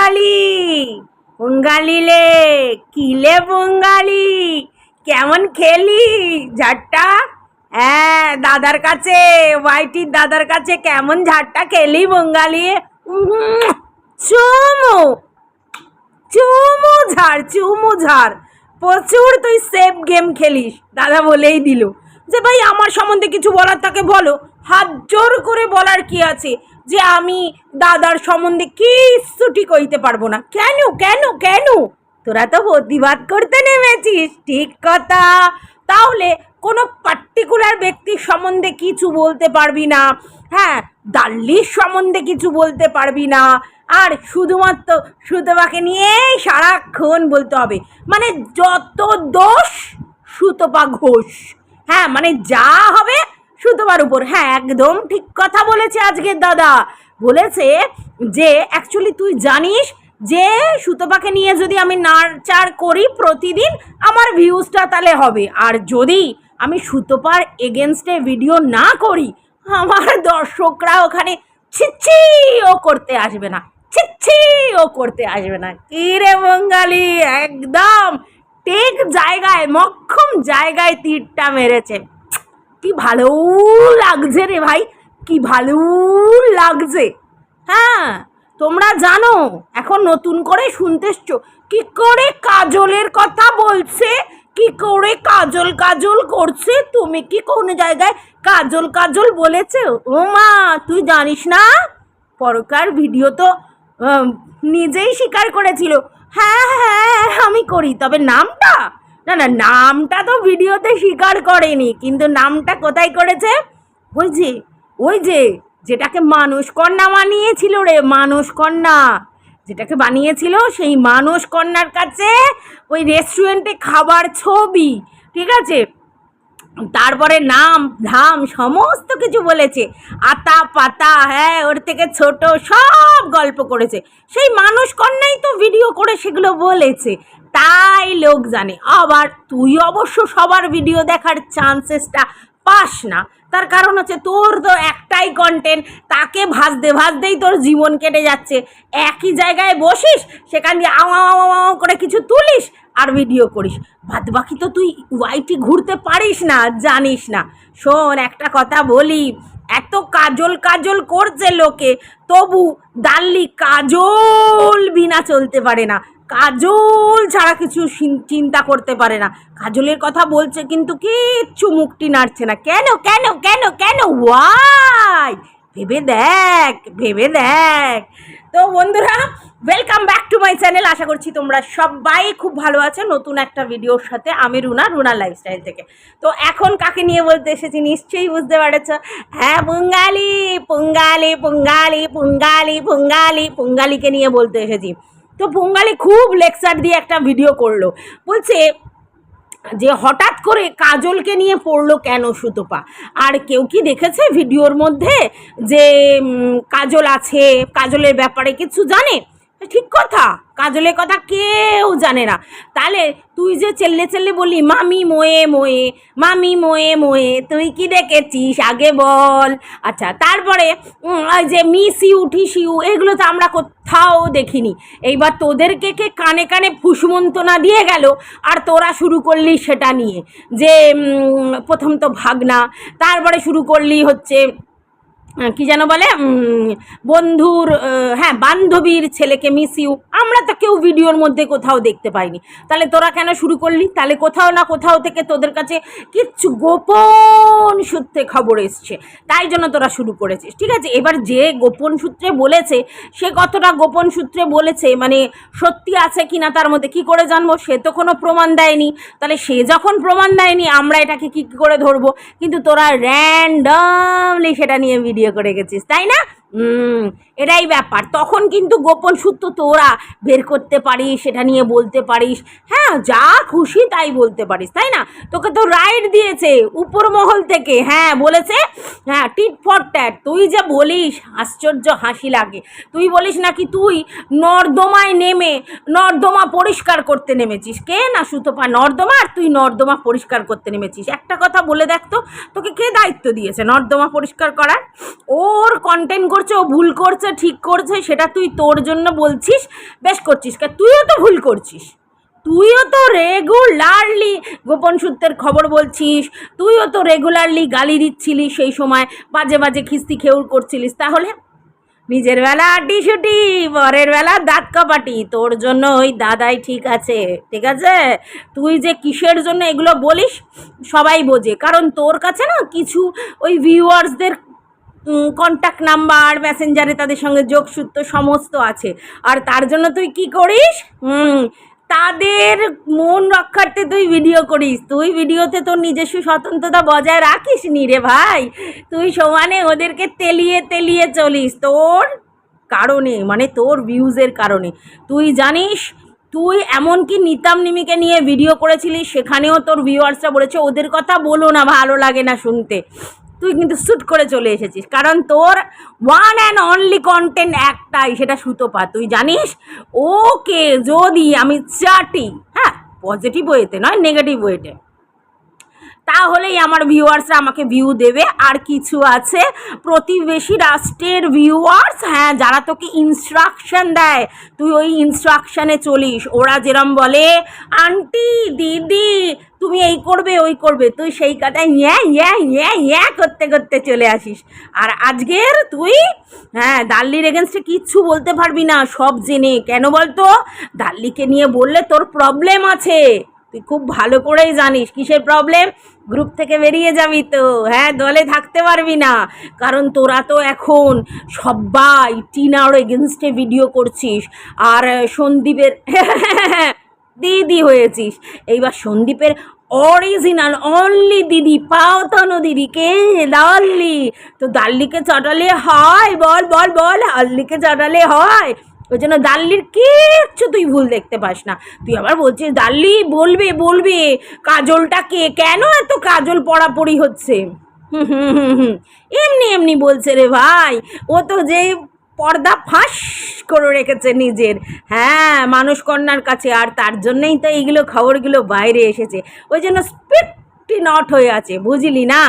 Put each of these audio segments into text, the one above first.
Bengali. Bengali লে কিলে Bengali? কেমন খেলি ঝাড়টা হ্যাঁ দাদার কাছে, ওয়াইটির দাদার কাছে কেমন ঝাড়টা খেলি বঙ্গালি? চুমু চুমু ঝাড় চুমু ঝাড়। প্রচুর তুই সেফ গেম খেলিস, দাদা বলেই দিল। যে ভাই, আমার সম্বন্ধে কিছু বলার তাকে বলো। হাত জোর করে বলার কি আছে? যে আমি দাদার সম্বন্ধে কিচ্ছুটি কইতে পারব না। কেন কেন কেন? তোরা তো প্রতিবাদ করতে নেমেছিস, ঠিক কথা। তাহলে কোনো পার্টিকুলার ব্যক্তির সম্বন্ধে কিছু বলতে পারবি না। হ্যাঁ দাল্লির সম্বন্ধে কিছু বলতে পারবি না। আর শুধুমাত্র সুতপাকে নিয়েই সারাক্ষণ বলতে হবে। মানে যত দোষ, সুতপা ঘোষ। হ্যাঁ মানে যা হবে সুতপার উপর। হ্যাঁ একদম ঠিক কথা বলেছে আজকের দাদা। বলেছে যে অ্যাকচুয়ালি তুই জানিস যে, সুতপাকে নিয়ে যদি আমি নাড়চার করি প্রতিদিন, আমার ভিউজটা তাহলে হবে। আর যদি আমি সুতপার এগেনস্টে ভিডিও না করি, আমার দর্শকরা ওখানে ছিচ্ছি ও করতে আসবে না। ছিচ্ছি ও করতে আসবে না। কি রে বঙ্গালি? একদম টেক জায়গায়, মক্ষম জায়গায় তীরটা মেরেছে। কি ভালো লাগছে রে ভাই। কি ভালো লাগছে। হ্যাঁ তোমরা জানো, এখন নতুন করে শুনতেছো কি করে কাজলের কথা বলছে? কি করে কাজল কাজল করছে? তুমি কি কোনো জায়গায় কাজল কাজল বলেছে? ও মা, তুই জানিস না? পরকার ভিডিও তো নিজেই স্বীকার করেছিল। হ্যাঁ হ্যাঁ আমি করি, তবে নামটা? না না, নামটা তো ভিডিওতে স্বীকার করেনি, কিন্তু নামটা কোথায় করেছে? ওই যে ওই যে, যেটাকে মানুষ কন্যা বানিয়েছিল রে, মানুষ কন্যা। যেটাকে বানিয়েছিল সেই মানুষ কন্যার কাছে ওই রেস্টুরেন্টে খাবার ছবি, ঠিক আছে? তারপরে নাম, ধাম, সমস্ত কিছু বলেছে। আতা পাতা হ্যাঁ ওর থেকে ছোট সব গল্প করেছে। সেই মানুষ কন্যাই তো ভিডিও করে সেগুলো বলেছে। তাই লোক জানে। আবার তুই অবশ্য সবার ভিডিও দেখার চান্সেসটা পাস না। তার কারণ হচ্ছে তোর তো একটাই কন্টেন্ট তাকে ভাজতে ভাজতেই তোর জীবন কেটে যাচ্ছে। একই জায়গায় বসিস, সেখান দিয়ে আও আও আও করে কিছু তুলিস আর ভিডিও করিস। বাদ বাকি তো তুই ওয়াইটি ঘুরতে পারিস না, জানিস না। শোন, একটা কথা বলি, এত কাজল কাজল করছে লোকে, তবু দাল্লি কাজল বিনা চলতে পারে না। কাজল ছাড়া কিছু চিন্তা করতে পারে না। কাজলের কথা বলছে কিন্তু কিচ্ছু মুখটি নাড়ছে না। কেন কেন কেন কেন? ওয়াই ভেবে দেখ ভেবে দেখ। তো বন্ধুরা welcome back to my channel আশা করছি তোমরা সবাই খুব ভালো আছো। নতুন একটা ভিডিওর সাথে আমি রুনা রুনা লাইফস্টাইল থেকে। তো এখন কাকে নিয়ে বলতে এসেছি নিশ্চয়ই বুঝতে পারেছ? হ্যাঁ পুঙ্গালি পুঙ্গালি পুঙ্গালি পুঙ্গালি পুঙ্গালি, পুঙ্গালিকে নিয়ে বলতে এসেছি। তো পোঙ্গালি খুব লেকচার দিয়ে একটা ভিডিও করল। বলছে যে হঠাৎ করে কাজলকে নিয়ে পড়ল কেন সুতপা? আর কেউ কি দেখেছে ভিডিওর মধ্যে? যে কাজল আছে, কাজলের ব্যাপারে কিছু জানে? ঠিক কথা। কাজলের কথা কেউ জানে না। তাহলে তুই যে চেল্লে চেল্লে বলি মামি মোয়ে মোয়ে, মামি মোয়ে মোয়ে, তুই কি দেখেছিস? আগে বল। আচ্ছা তারপরে ওই যে মিস ইউ ঠিস ইউ, এগুলো তো আমরা কোথাও দেখিনি। এইবার তোদেরকে কে কানে কানে ফুসমন্তনা দিয়ে গেল, আর তোরা শুরু করলি সেটা নিয়ে। যে প্রথম তো ভাগনা, তারপরে শুরু করলি হচ্ছে কি যেন বলে বন্ধুর হ্যাঁ বান্ধবীর ছেলেকে মিস ইউ আমরা তো কেউ ভিডিওর মধ্যে কোথাও দেখতে পাইনি। তাহলে তোরা কেন শুরু করলি? তাহলে কোথাও না কোথাও থেকে তোদের কাছে কিচ্ছু গোপন সূত্রে খবর এসছে। তাই জন্য তোরা শুরু করেছিস। ঠিক আছে, এবার যে গোপন সূত্রে বলেছে, সে কতটা গোপন সূত্রে বলেছে মানে সত্যি আছে কি না তার মধ্যে কি করে জানব, সে তো কোনো প্রমাণ দেয়নি। তাহলে সে যখন প্রমাণ দেয়নি, আমরা এটাকে কি করে ধরবো? কিন্তু তোরা র্যান্ডামলি সেটা নিয়ে ভিডিও করে গেছিস, তাই না? এটাই ব্যাপার। তখন কিন্তু গোপন সূত্র তোরা বের করতে পারিস, সেটা নিয়ে বলতে পারিস। হ্যাঁ যা খুশি তাই বলতে পারিস, তাই না? তোকে তো রাইট দিয়েছে, উপর মহল থেকে। হ্যাঁ বলেছে হ্যাঁ টিট ফর ট্যাট তুই যে বলিস, আশ্চর্য হাসি লাগে। তুই বলিস নাকি তুই নর্দমায় নেমে, নর্দমা পরিষ্কার করতে নেমেছিস? কে না সুতপা নর্দমা? আর তুই নর্দমা পরিষ্কার করতে নেমেছিস। একটা কথা বলে দেখ তো, তোকে কে দায়িত্ব দিয়েছে নর্দমা পরিষ্কার করার? ওর কন্টেন্ট করছে, ও ভুল করছে, ঠিক করছে, সেটা তুই তোর জন্য বলছিস, বেশ করছিস। তুইও তো ভুল করছিস। তুইও তো রেগুলারলি গোপন সূত্রের খবর বলছিস, তুইও তো রেগুলারলি গালি দিচ্ছিলি সেই সময়, বাজে বাজে খিস্তি খেউর করছিলিস। তাহলে নিজের বেলা আটি শুটি, পরের বেলা দাঁত কাপাটি, তোর জন্য ওই দাদাই ঠিক আছে ঠিক আছে? তুই যে কিসের জন্য এগুলো বলিস, সবাই বোঝে। কারণ তোর কাছে না কিছু ওই ভিউয়ার্সদের কন্ট্যাক্ট নাম্বার মেসেঞ্জারে তাদের সঙ্গে যোগসূত্র সমস্ত আছে। আর তার জন্য তুই কি করিস? হুম তাদের মন রক্ষার্থে তুই ভিডিও করিস। তুই ভিডিওতে তোর নিজস্ব স্বতন্ত্রতা বজায় রাখিস নি রে ভাই। তুই সমানে ওদেরকে তেলিয়ে তেলিয়ে চলিস। তোর কারণে মানে তোর ভিউজের কারণে। তুই জানিস, তুই এমনকি নিতাম নিমিকে নিয়ে ভিডিও করেছিলিস, সেখানেও তোর ভিউয়ার্সরা বলেছে, ওদের কথা বলো না, ভালো লাগে না শুনতে। তুই কিন্তু করে চলে এসেছিস। কারণ তোর ওয়ান অ্যান্ড অনলি কন্টেন্ট একটাই, সেটা সুতোপা। তুই জানিস? ওকে যদি আমি চাটি হ্যাঁ পজিটিভ ওয়েতে নয় নেগেটিভ ওয়েতে তাহলেই আমার ভিউয়ার্সরা আমাকে ভিউ দেবে। আর কিছু আছে, প্রতিবেশী রাষ্ট্রের ভিউয়ার্স হ্যাঁ যারা তোকে ইনস্ট্রাকশন দেয়। তুই ওই ইনস্ট্রাকশানে চলিস। ওরা যেরম বলে, আন্টি, দিদি তুমি এই করবে, ওই করবে। তুই সেই কথায় ইয়া ইয়া ইয়া ইয়া করতে করতে চলে আসিস। আর আজকের তুই হ্যাঁ দাল্লির এগেনস্টে কিচ্ছু বলতে পারবি না, সব জেনে। কেন বলতো? দাল্লিকে নিয়ে বললে তোর প্রবলেম আছে। তুই খুব ভালো করেই জানিস কিসের প্রবলেম গ্রুপ থেকে বেরিয়ে যাবি তো। হ্যাঁ দলে থাকতে পারবি না। কারণ তোরা তো এখন সবাই টিনার এগেনস্টে ভিডিও করছিস। আর সন্দীপের, দিদি হয়েছিস। এইবার সন্দীপের অরিজিনাল অনলি দিদি পাওতানো দিদি কে দাল্লি তো দাল্লিকে চটালে হয়, বল বল বল আল্লিকে চটালে হয়। ওই জন্য দাল্লির কিচ্ছু তুই ভুল দেখতে পাস না। তুই আবার বলছিস দাল্লি বলবে বলবে। কাজলটা কে? কেন এত কাজল পড়াপড়ি হচ্ছে? হুম হুম হুম হুম এমনি এমনি বলছে রে ভাই। ও তো যে পর্দা ফাঁস করে রেখেছে নিজের। হ্যাঁ মানুষ কন্যার কাছে, আর তার জন্যই তো এইগুলো খবরগুলো বাইরে এসেছে। ওই জন্য স্পিডটি নট হয়ে আছে, বুঝলি না?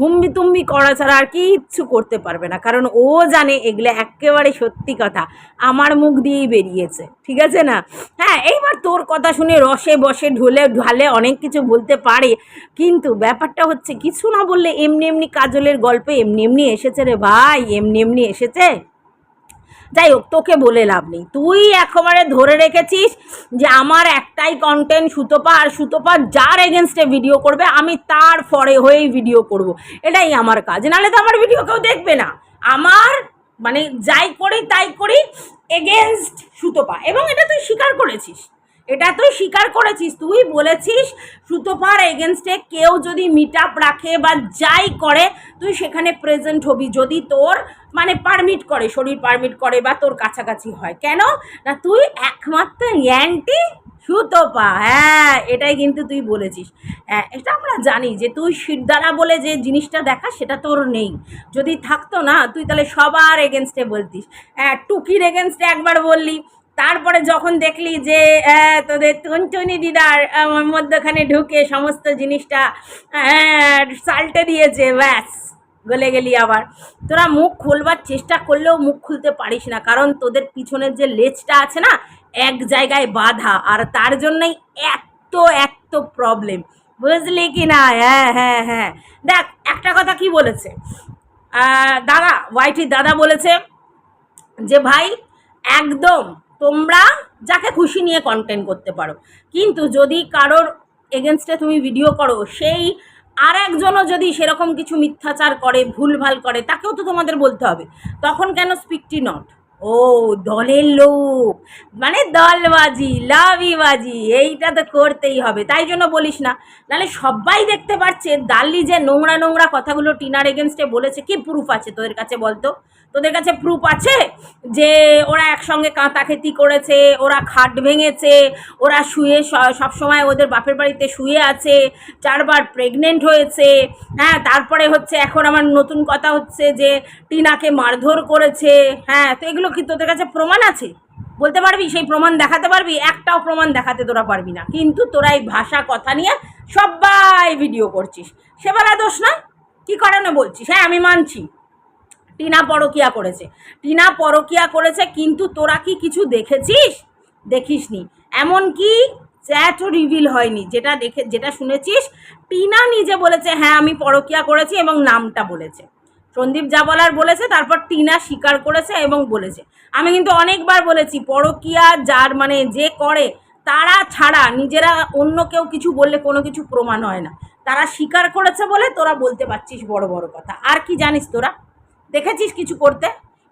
হুম্বি তুম্বি করা ছাড়া আর কিচ্ছু করতে পারবে না, কারণ ও জানে এগুলো একেবারে সত্যি কথা। আমার মুখ দিয়েই বেরিয়েছে, ঠিক আছে না? হ্যাঁ এইবার তোর কথা শুনে রসে বসে ঢলে ঢালে অনেক কিছু বলতে পারে, কিন্তু ব্যাপারটা হচ্ছে, কিছু না বললে এমনি এমনি কাজলের গল্পে এমনি এমনি এসেছে রে ভাই, এমনি এমনি এসেছে? যাই হোক, তোকে বলে লাভ নেই। তুই একেবারে ধরে রেখেছিস যে আমার একটাই কন্টেন্ট সুতোপা, আর সুতোপা যার এগেনস্টে ভিডিও করবে, আমি তার ফরে হয়েই ভিডিও করব। এটাই আমার কাজ। নাহলে তো আমার ভিডিও কেউ দেখবে না। আমার মানে যাই করি, তাই করি এগেনস্ট সুতোপা। এবং এটা তুই স্বীকার করেছিস। এটা তুই স্বীকার করেছিস, তুই বলেছিস সুতোপার এগেনস্টে কেউ যদি মিট আপ রাখে বা যাই করে, তুই সেখানে প্রেজেন্ট হবি যদি তোর মানে পারমিট করে, শরীর পারমিট করে বা তোর কাছাকাছি হয়। কেন? না, তুই একমাত্র অ্যান্টি সুতোপা। হ্যাঁ এটাই কিন্তু তুই বলেছিস। হ্যাঁ এটা আমরা জানি যে তুই শিরদারা বলে যে জিনিসটা দেখা, সেটা তোর নেই। যদি থাকতো না, তুই তাহলে সবার এগেনস্টে বলতিস। হ্যাঁ টুকির এগেনস্টে একবার বললি। তারপরে যখন দেখলি যে তোদের টুনটুনি দিদার মধ্যখানে ঢুকে সমস্ত জিনিসটা সাল্টে দিয়েছে, ব্যাস, গলে গেলি আবার। তোরা মুখ খুলবার চেষ্টা করলেও মুখ খুলতে পারিস না, কারণ তোদের পিছনের যে লেজটা আছে না, এক জায়গায় বাধা, আর তার জন্যই এত এত প্রবলেম বুঝলি কি না? হ্যাঁ হ্যাঁ হ্যাঁ। দেখ, একটা কথা কি বলেছে? দাদা ওয়াইটির দাদা বলেছে যে, ভাই, একদম তোমরা যাকে খুশি নিয়ে কন্টেন্ট করতে পারো। কিন্তু যদি কারোর এগেনস্টে তুমি ভিডিও করো, সেই আর একজনও যদি সেরকম কিছু মিথ্যাচার করে, ভুলভাল করে, তাকেও তো তোমাদের বলতে হবে। তখন কেন স্পিকটি নট ও, দলের লোক। মানে দলবাজি লাভিবাজি এইটা তো করতেই হবে। তাই জন্য বলিস না। নাহলে সবাই দেখতে পাচ্ছে দাল্লি যে নোংরা নোংরা কথাগুলো টিনার এগেনস্টে বলেছে, কি প্রুফ আছে তোদের কাছে বলতো? তোদের কাছে প্রুফ আছে যে ওরা একসঙ্গে কাঁথা খেতি করেছে, ওরা খাট ভেঙেছে, ওরা শুয়ে স- সবসময় ওদের বাপের বাড়িতে শুয়ে আছে, চারবার প্রেগনেন্ট হয়েছে। হ্যাঁ তারপরে হচ্ছে এখন আমার নতুন কথা হচ্ছে যে টিনাকে মারধর করেছে। হ্যাঁ তো এগুলো কি তোদের কাছে প্রমাণ আছে? বলতে পারবি? সেই প্রমাণ দেখাতে পারবি? একটাও প্রমাণ দেখাতে তোরা পারবি না। কিন্তু তোরা এই ভাষা, কথা নিয়ে সবাই ভিডিও করছিস। সেবেলা দোষ না কি কারণে বলছিস? হ্যাঁ আমি মানছি। টিনা পরকিয়া করেছে। টিনা পরকিয়া করেছে, কিন্তু তোরা কি কিছু দেখেছিস? দেখিসনি। এমনকি চ্যাটও রিভিল হয়নি। যেটা দেখে, যেটা শুনেছিস, টিনা নিজে বলেছে হ্যাঁ আমি পরকিয়া করেছি এবং নামটা বলেছে। সন্দীপ যা বলার বলেছে, তারপর টিনা স্বীকার করেছে এবং বলেছে। আমি কিন্তু অনেকবার বলেছি, পরকিয়া যার মানে যে করে, তারা ছাড়া নিজেরা অন্য কেউ কিছু বললে কোনো কিছু প্রমাণ হয় না। তারা স্বীকার করেছে বলে তোরা বলতে পারছিস বড় বড় কথা। আর কি জানিস তোরা? দেখেছিস কিছু করতে?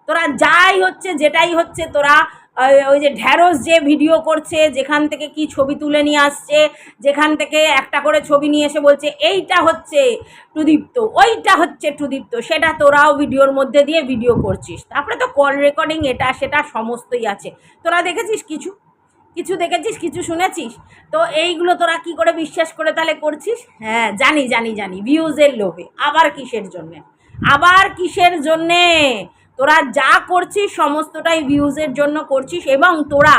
তোরা যাই হচ্ছে, যেটাই হচ্ছে, তোরা ওই- যে ঢ্যাঁড়স যে ভিডিও করছে, যেখান থেকে কি ছবি তুলে নিয়ে আসছে, যেখান থেকে একটা করে ছবি নিয়ে এসে বলছে, এইটা হচ্ছে টুদীপ্ত, ওইটা হচ্ছে টুদীপ্ত। সেটা তোরাও ভিডিওর মধ্যে দিয়ে ভিডিও করছিস। তারপরে তো কল রেকর্ডিং এটা, সেটা সমস্তই আছে। তোরা দেখেছিস কিছু? কিছু দেখেছিস? কিছু শুনেছিস? তো এইগুলো তোরা কি করে বিশ্বাস করে তাহলে করছিস? হ্যাঁ জানি জানি জানি ভিউজের লোভে। আবার কিসের জন্যে? আবার কিসের জন্যে? তোরা যা করছিস, সমস্তটাই ভিউজের জন্য করছিস এবং তোরা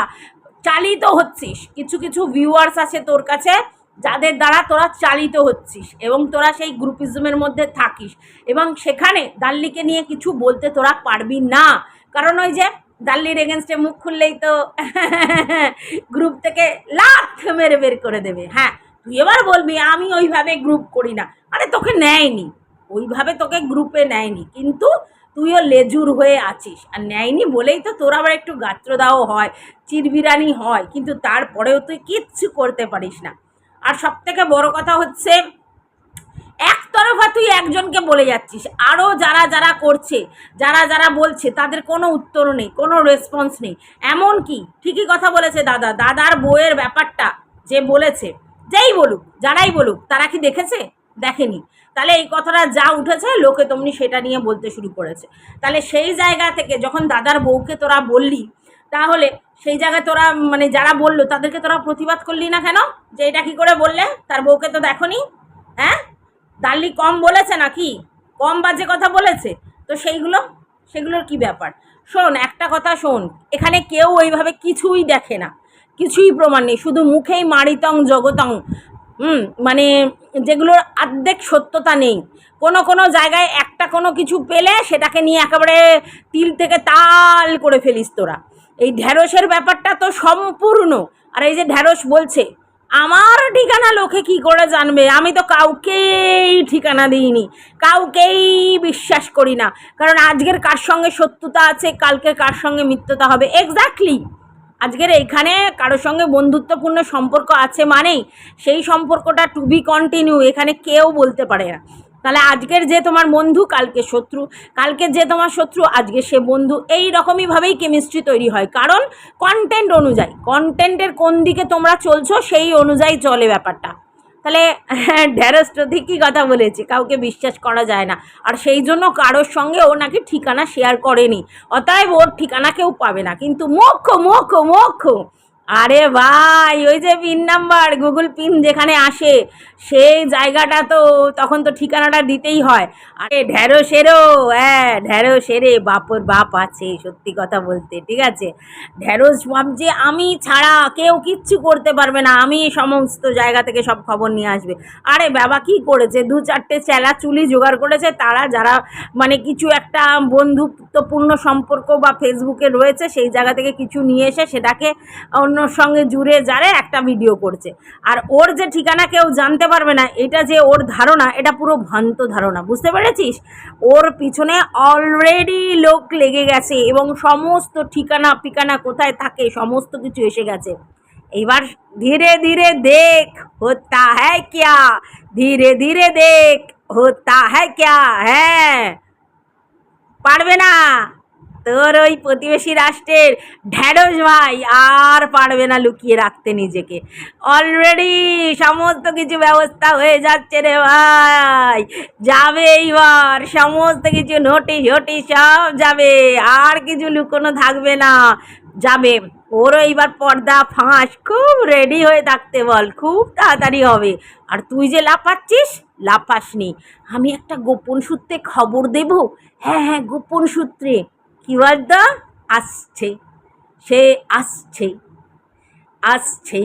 চালিত হচ্ছিস। কিছু কিছু ভিউয়ার্স আছে তোর কাছে, যাদের দ্বারা তোরা চালিত হচ্ছিস এবং তোরা সেই গ্রুপিজমের মধ্যে থাকিস এবং সেখানে দাল্লিকে নিয়ে কিছু বলতে তোরা পারবি না। কারণ ওই যে দাল্লির এগেনস্টে মুখ খুললেই তো গ্রুপ থেকে লাখ মেরে বের করে দেবে। হ্যাঁ তুই এবার বলবি, আমি ওইভাবে গ্রুপ করি না। আরে তোকে নেয়নি। ওইভাবে তোকে গ্রুপে নেয়নি। কিন্তু তুইও লেজুর হয়ে আছিস। আর নেয়নি বলেই তো তোর আবার একটু গাত্রদাহ হয়, চিরবিরানি হয়। কিন্তু তারপরেও তুই কিচ্ছু করতে পারিস না। আর সব থেকে বড় কথা হচ্ছে, একতরফা তুই একজনকে বলে যাচ্ছিস। আরও যারা যারা করছে, যারা যারা বলছে, তাদের কোনো উত্তর নেই, কোনো রেসপন্স নেই। এমন কি? ঠিকই কথা বলেছে দাদা। দাদার বইয়ের ব্যাপারটা যে বলেছে, যেই বলুক, যারাই বলুক, তারা কি দেখেছে? দেখেনি। তাহলে এই কথাটা যা উঠেছে, লোকে তেমনি সেটা নিয়ে বলতে শুরু করেছে। তাহলে সেই জায়গা থেকে যখন দাদার বউকে তোরা বললি, তাহলে সেই জায়গায় তোরা মানে যারা বলল, তাদেরকে তোরা প্রতিবাদ করলি না কেন? যে এটা কি করে বললে? তার বউকে তো দেখনি? হ্যাঁ? দাল্লি কম বলেছে নাকি? কম বাজে কথা বলেছে? তো সেইগুলো, সেগুলোর কি ব্যাপার? শোন, একটা কথা শোন, এখানে কেউ ওইভাবে কিছুই দেখে না। কিছুই প্রমাণ নেই, শুধু মুখেই মারিতং জগতং। হুম মানে যেগুলোর আর্ধেক সত্যতা নেই। কোনো কোনো জায়গায় একটা কোনো কিছু পেলে সেটাকে নিয়ে একেবারে তিল থেকে তাল করে ফেলিস তোরা। এই ঢ্যাঁড়সের ব্যাপারটা তো সম্পূর্ণ। আর এই যে ঢ্যাঁড়স বলছে, আমার ঠিকানা লোকে কি করে জানবে? আমি তো কাউকেই ঠিকানা দিইনি, কাউকেই বিশ্বাস করি না। কারণ আজকের কার সঙ্গে সত্যতা আছে, কালকে কার সঙ্গে মিথ্যতা হবে? এক্স্যাক্টলি আজকের এইখানে কারোর সঙ্গে বন্ধুত্বপূর্ণ সম্পর্ক আছে মানেই? সেই সম্পর্কটা টু বি কন্টিনিউ এখানে কেউ বলতে পারে না। তাহলে আজকের যে তোমার বন্ধু, কালকে শত্রু। কালকে যে তোমার শত্রু, আজকে সে বন্ধু। এই রকমইভাবেই কেমিস্ট্রি তৈরি হয়। কারণ কন্টেন্ট অনুযায়ী কন্টেন্টের কোন দিকে তোমরা চলছো, সেই অনুযায়ী চলে ব্যাপারটা। তাহলে ঢ্যাঁড়স যদি কী কথা বলেছে, কাউকে বিশ্বাস করা যায় না। আর সেই জন্য কারোর সঙ্গে ও নাকি ঠিকানা শেয়ার করেনি। অতএব ওর ঠিকানা কেউ পাবে না। কিন্তু মোক্ষ মোক্ষ মুখ আরে ভাই, ওই যে পিন নাম্বার, গুগল পিন যেখানে আসে, সেই জায়গাটা তো তখন তো ঠিকানাটা দিতেই হয়। আরে ঢ্যাঁড়সেরও হ্যাঁ ঢ্যাঁড়সেরে বাপর বাপ আছে, সত্যি কথা বলতে, ঠিক আছে? ঢ্যাঁড়স বাপ যে আমি ছাড়া কেউ কিচ্ছু করতে পারবে না, আমি সমস্ত জায়গা থেকে সব খবর নিয়ে আসবে। আরে বাবা, কি করেছে? দু চারটে চেলা চুলি জোগাড় করেছে, তারা যারা মানে কিছু একটা বন্ধুত্বপূর্ণ সম্পর্ক বা ফেসবুকে রয়েছে, সেই জায়গা থেকে কিছু নিয়ে এসে সেটাকে অন্যর সঙ্গে জুড়ে জারে একটা ভিডিও করছে আর ওর যে ঠিকানা কেউ জানতে পারবে না, এটা যে ওর ধারণা, এটা পুরো ভ্রান্ত ধারণা, বুঝতে পেরেছিস? ওর পিছনে অলরেডি লোক লেগে গেছে এবং সমস্ত ঠিকানা পিকানা কোথায় থাকে, সমস্ত কিছু এসে গেছে। এইবার ধীরে ধীরে দেখ হতা হ্যাঁ ক্যা? ধীরে ধীরে দেখ হতা হ্যাঁ ক্যা? হ্যাঁ। পারবে না। তোর ওই প্রতিবেশী রাষ্ট্রের ঢ্যাঁড়স ভাই আর পারবে না লুকিয়ে রাখতে নিজেকে। অলরেডি সমস্ত কিছু ব্যবস্থা হয়ে যাচ্ছে রে ভাই। যাবে এইবার সমস্ত কিছু নোটিশ ওটিশ সব যাবে, আর কিছু লুকোনো থাকবে না। যাবে ওরও এইবার পর্দা ফাঁস, খুব রেডি হয়ে থাকতে বল, খুব তাড়াতাড়ি হবে। আর তুই যে লাফাচ্ছিস, লাফাসনি। আমি একটা গোপন সূত্রে খবর দেব? হ্যাঁ হ্যাঁ গোপন সূত্রে। কিওয়ার্ডটা আসছে, সে আসছে আসছে,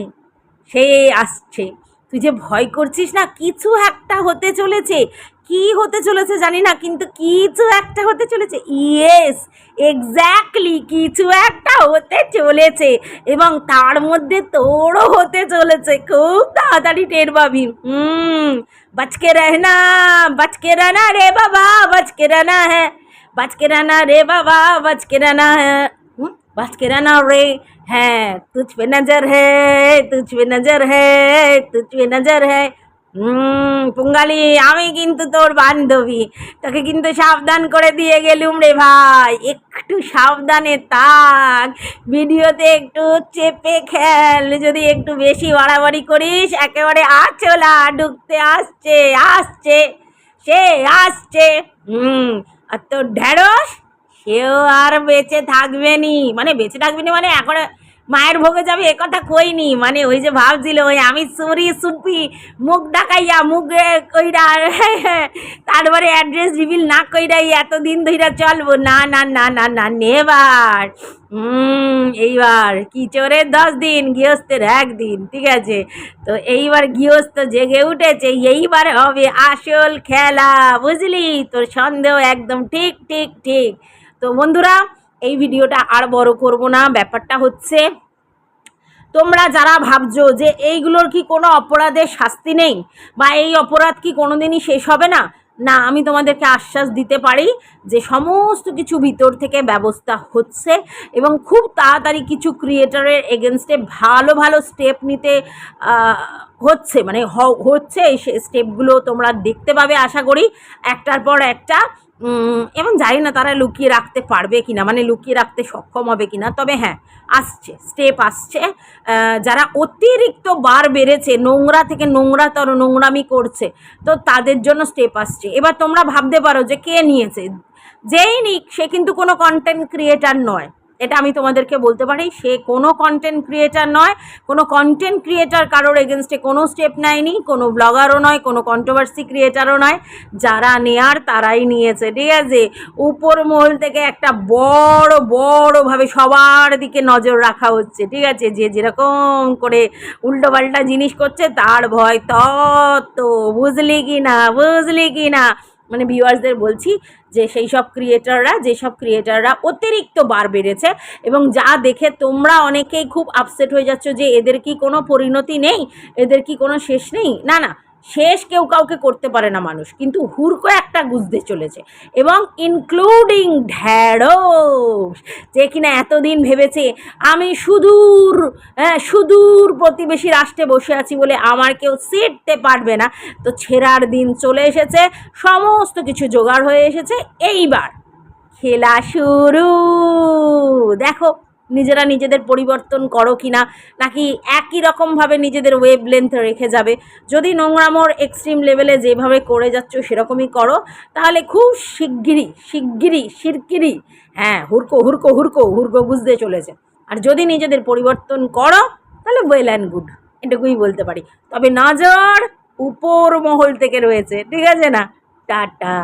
সে আসছে। তুই যে ভয় করছিস না? কিছু একটা হতে চলেছে। কি হতে চলেছে জানি না, কিন্তু কিছু একটা হতে চলেছে। ইয়েস এক্স্যাক্টলি কিছু একটা হতে চলেছে এবং তার মধ্যে তোরও হতে চলেছে। খুব তাড়াতাড়ি টের পাবি। হুম, বাচকে রহনা বাচকে রানা রে বাবা, বাচকে রানা হ্যাঁ। বাজকে রানা রে বাবা বাজকে রানা বাজকে রানা রে হ্যাঁ তুচবে নজর হে তুচবে নজর হে তুচবে নজর হে পুঙ্গালি আমি কিন্তু তোর বান্ধবী তোকে কিন্তু সাবধান করে দিয়ে গেলুম রে ভাই একটু সাবধানে তাক ভিডিওতে একটু চেপে খেল যদি একটু বেশি বাড়াবাড়ি করিস একেবারে আচলা ঢুকতে আসছে আসছে সে আসছে হুম আর তোর ঢেঁড়স? সেও আর বেঁচে থাকবে নি। মানে বেঁচে থাকবে নি মানে এখন মায়ের ভোগে যাবে এ কথা কইনি মানে ওই যে ভাবছিল ওই আমি সুরি সুপি মুখ ডাকাইয়া, মুখ কইরা, তারপরে অ্যাড্রেস রিভিল না কইরাই এতদিন ধইরা চলবো। না না না না না, নেবার। এইবার কি চোরের দশ দিন, গৃহস্থের একদিন, ঠিক আছে? তো এইবার গৃহস্থ জেগে উঠেছে, এইবার হবে আসল খেলা, বুঝলি? তোর সন্দেহ একদম ঠিক ঠিক ঠিক। তো বন্ধুরা এই ভিডিওটা আর বড় করব না, ব্যাপারটা হচ্ছে তোমরা যারা ভাবছ যে এইগুলোর কি কোনো অপরাধের শাস্তি নেই বা এই অপরাধ কি কোনো দিনই শেষ হবে না না, আমি তোমাদেরকে আশ্বাস দিতে পারি যে সমস্ত কিছু ভিতর থেকে ব্যবস্থা হচ্ছে এবং খুব তাড়াতাড়ি কিছু ক্রিয়েটারের এগেনস্টে ভালো ভালো স্টেপ নিতে হচ্ছে মানে হচ্ছে এই স্টেপগুলো তোমরা দেখতে পাবে, আশা করি। একটার পর একটা এবং জানি না তারা লুকিয়ে রাখতে পারবে কি না মানে লুকিয়ে রাখতে সক্ষম হবে কি না তবে হ্যাঁ আসছে স্টেপ আসছে। যারা অতিরিক্ত বার বেড়েছে, নোংরা থেকে নোংরাতর নোংরামি করছে, তো তাদের জন্য স্টেপ আসছে। এবার তোমরা ভাবতে পারো যে কে নিয়েছে? যেই নিক, সে কিন্তু কোনো কন্টেন্ট ক্রিয়েটার নয়। এটা আমি তোমাদেরকে বলতে পারি, সে কোনো কন্টেন্ট ক্রিয়েটার নয়, কোনো কন্টেন্ট ক্রিয়েটার কারোর এগেনস্টে কোনো স্টেপ নেয়নি, কোনো ব্লগারও নয়, কোনো কন্ট্রোভার্সি ক্রিয়েটারও নয়, যারা নেয়ার তারাই নিয়েছে, ঠিক আছে? উপর মহল থেকে একটা বড়, বড়ভাবে সবার দিকে নজর রাখা হচ্ছে, ঠিক আছে? যে যেরকম করে উল্টোপাল্টা জিনিস করছে, তার ভয় তত, বুঝলি কি না বুঝলি কি না মানে ভিউয়ার্সদের বলছি যে সেই সব ক্রিয়েটাররা যেসব ক্রিয়েটাররা অতিরিক্ত বার বেড়েছে এবং যা দেখে তোমরা অনেকেই খুব আপসেট হয়ে যাচ্ছ যে এদের কি কোনো পরিণতি নেই? এদের কি কোনো শেষ নেই? না না। শেষ কেউ কাউকে করতে পারে না মানুষ, কিন্তু হুড়কো একটা গুজতে চলেছে এবং ইনক্লুডিং ঢ্যাঁড়স, যে কিনা এতদিন ভেবেছে, আমি সুদূর হ্যাঁ সুদূর প্রতিবেশী রাষ্ট্রে বসে আছি বলে আমার কেউ সিটতে পারবে না। তো ছেঁড়ার দিন চলে এসেছে, সমস্ত কিছু জোগাড় হয়ে এসেছে, এইবার খেলা শুরু। দেখো নিজেরা নিজেদের পরিবর্তন করো কি না নাকি একই রকমভাবে নিজেদের ওয়েব লেন্থ রেখে যাবে। যদি নোংরামোর এক্সট্রিম লেভেলে যেভাবে করে যাচ্ছ সেরকমই করো, তাহলে খুব শিগগিরই শিগগিরই শিরগিরই হ্যাঁ হুড়কো হুড়কো হুড়কো হুড়কো বুঝতে চলেছে। আর যদি নিজেদের পরিবর্তন করো, তাহলে ওয়েল অ্যান্ড গুড এটুকুই বলতে পারি। তবে নজর উপর মহল থেকে রয়েছে, ঠিক আছে না? টাটা।